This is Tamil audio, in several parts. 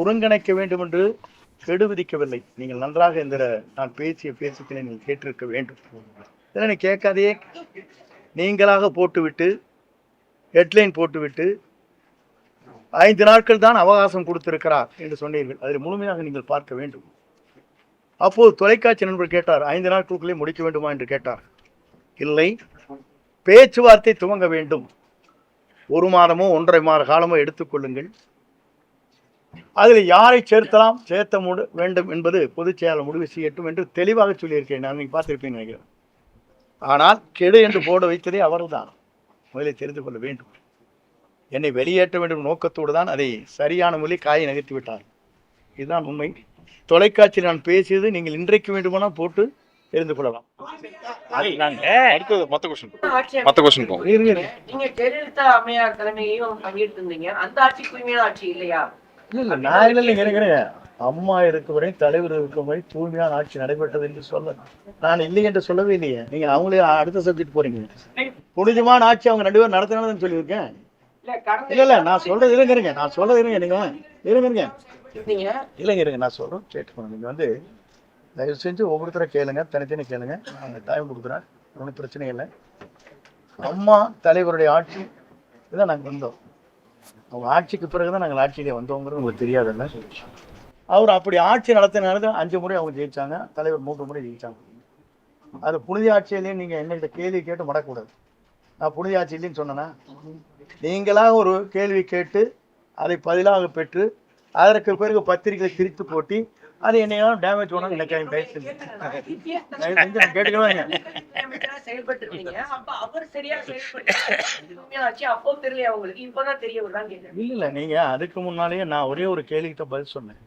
ஒருங்கிணைக்க வேண்டும் என்று கெடு விதிக்கவில்லை. நீங்கள் நன்றாக இந்த நான் பேசிய பேசத்தினை நீங்கள் கேட்டிருக்க வேண்டும். இதனை கேட்காதே. நீங்களாக போட்டுவிட்டு ஹெட்லைன் போட்டுவிட்டு ஐந்து நாட்கள் தான் அவகாசம் கொடுத்திருக்கிறார் என்று சொன்னீர்கள். அதில் முழுமையாக நீங்கள் பார்க்க வேண்டும். அப்போது தொலைக்காட்சி நண்பர் கேட்டார் ஐந்து நாட்களுக்குள்ளே முடிக்க வேண்டுமா? என்று கேட்டார். இல்லை. பேச்சுவார்த்தை துவங்க வேண்டும். ஒரு மாதமோ ஒன்றரை மாத காலமோ எடுத்துக்கொள்ளுங்கள் அதில் யாரை சேர்த்தலாம் சேர்த்த முடி வேண்டும் என்பது பொதுச் செயலாளர் முடிவு செய்யட்டும் என்று தெளிவாக சொல்லியிருக்கேன் நான் நீங்கள் பார்த்திருப்பேன் நினைக்கிறேன். ஆனால் கெடு என்று போட வைத்ததே அவர்தான். முதலில் தெரிந்து கொள்ள வேண்டும். என்னை வெளியேற்ற வேண்டும் நோக்கத்தோடு தான் அதை சரியான மொழி காயை நகர்த்தி விட்டார். இதுதான் உண்மை. தொலைக்காட்சியில் நான் பேசியது நீங்கள் இன்றைக்கு வேண்டுமானால் போட்டு தெரிந்து கொள்ளலாம். நீங்க ஜெயலலிதா அம்மையார் தலைமையையும் பங்கேற்று இருந்தீங்க அந்த ஆட்சி தூய்மையான ஆட்சி இல்லையா? இல்ல இல்ல நான் இல்லை இல்லைங்க இருங்க. அம்மா இருக்கும் வரை தலைவர் இருக்கும் வரை தூய்மையான ஆட்சி நடைபெற்றது என்று சொல்ல நான் இல்லை என்று சொல்லவே இல்லையே. நீங்க அவங்களே அடுத்த சப்ஜெக்ட் போறீங்க. புனிதமான ஆட்சி அவங்க ரெண்டு பேரும் நடத்தினதுன்னு சொல்லியிருக்கேன். இல்ல இல்ல நான் சொல்றது இருங்க இருங்க. நான் சொல்றது இருங்க நீங்க இருங்க இருங்க. இல்லைங்க இருங்க. நான் சொல்றேன் கேட்டுக்கணும் நீங்க வந்து தயவு செஞ்சு ஒவ்வொருத்தரை கேளுங்க தனித்தனி கேளுங்க. நான் டைம் கொடுக்குறேன் ஒன்றும் பிரச்சனை இல்லை. அம்மா தலைவருடைய ஆட்சி இதான் நாங்கள் வந்தோம். அவங்க ஆட்சிக்கு பிறகு தான் நாங்கள் ஆட்சியிலே வந்தோங்கிறது உங்களுக்கு தெரியாதுல்ல அவர் அப்படி ஆட்சி நடத்தினால அஞ்சு முறை அவங்க ஜெயிச்சாங்க தலைவர் மூன்று முறை ஜெயிச்சாங்க. அது புனித ஆட்சியிலேயே நீங்கள் எங்கள்கிட்ட கேள்வி கேட்டு மடக்கூடாது. நான் புனித ஆட்சி சொன்னேன்னா நீங்களாக ஒரு கேள்வி கேட்டு அதை பதிலாக பெற்று அதற்கு பிறகு பத்திரிகை திரித்து போட்டி அது என்னையெல்லாம் டேமேஜ் பண்ணணும் எனக்கு செஞ்சு. கேட்டுக்கலாங்க. செயல்பட்டு இருந்தீங்க அப்ப அவர் சரியா செயல்பட்டு அப்போ தெரியல உங்களுக்கு? இப்பதான் தெரிய கேக்குறேன் இல்ல இல்ல நீங்க அதுக்கு முன்னாலேயே நான் ஒரே ஒரு கேள்விக்கு பதில் சொன்னேன்.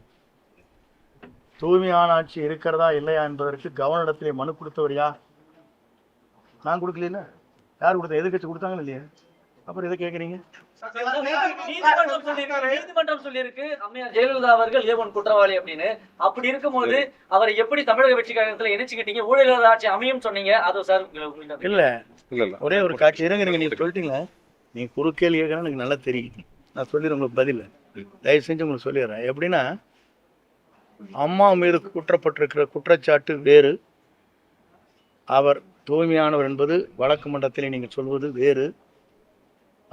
தூய்மையான ஆட்சி இருக்கிறதா இல்லையா என்பதற்கு கவர்னரிடத்திலே மனு கொடுத்தவர் யார்? நான் கொடுக்கல யார் கொடுத்த எதிர்கட்சி கொடுத்தாங்களா இல்லையா? அப்புறம் எதை கேட்குறீங்க நீதிமன்றம் சொல்லியிருக்கு. அம்மையார் ஜெயலலிதா அவர்கள் ஏவன் குற்றவாளி அப்படின்னு. அப்படி இருக்கும்போது அவரை எப்படி தமிழக வெற்றி கழகத்துல இணைச்சுக்கிட்டீங்க? ஊழல் ஆட்சி அமையும் சொன்னீங்க. அது சார் இல்ல. இல்ல இல்ல. ஒரே ஒரு காட்சி. இருங்க இருங்க நீங்க சொல்லிட்டீங்களா? நீங்க கேட்கணும் எனக்கு நல்லா தெரியும் நான் சொல்லிடுறேன் உங்களுக்கு பதில். தயவு செஞ்சு உங்களுக்கு சொல்லிடுறேன். எப்படின்னா அம்மா மீது குற்றப்பட்டிருக்கிற குற்றச்சாட்டு வேறு. அவர் தூய்மையானவர் என்பது வழக்கு மன்றத்திலே நீங்கள் சொல்வது வேறு.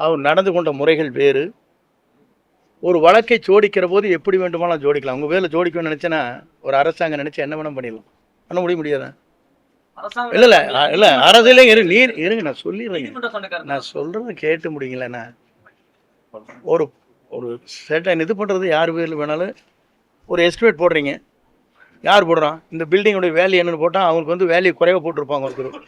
அவர் நடந்து கொண்ட முறைகள் வேறு. ஒரு வழக்கை ஜோடிக்கிற போது எப்படி வேண்டுமானாலும் ஜோடிக்கலாம். உங்கள் பேரில் ஜோடிக்கணும்னு நினச்சேன்னா ஒரு அரசாங்கம் நினச்சா என்ன வேணால் பண்ணிடலாம். பண்ண முடிய முடியாதா? இல்லை இல்லை இல்லை அரசியலே இரு நீர் இருங்க நான் சொல்லிடுறேங்க. நான் சொல்கிறத கேட்டு முடியுங்களேண்ணா ஒரு ஒரு செட்டன் இது பண்ணுறது யார் பேரில் வேணாலும். ஒரு எஸ்டிமேட் போடுறீங்க. யார் போடுறான்? இந்த பில்டிங்கோட வேல்யூ என்னன்னு போட்டால் அவங்களுக்கு வந்து வேல்யூ குறைவாக போட்டிருப்பாங்க ஒருத்தர்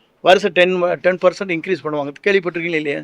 வருஷம் டென் டென் பர்சன்ட் இன்க்ரீஸ் பண்ணுவாங்க. கேள்விப்பட்டிருக்கீங்களா இல்லையா?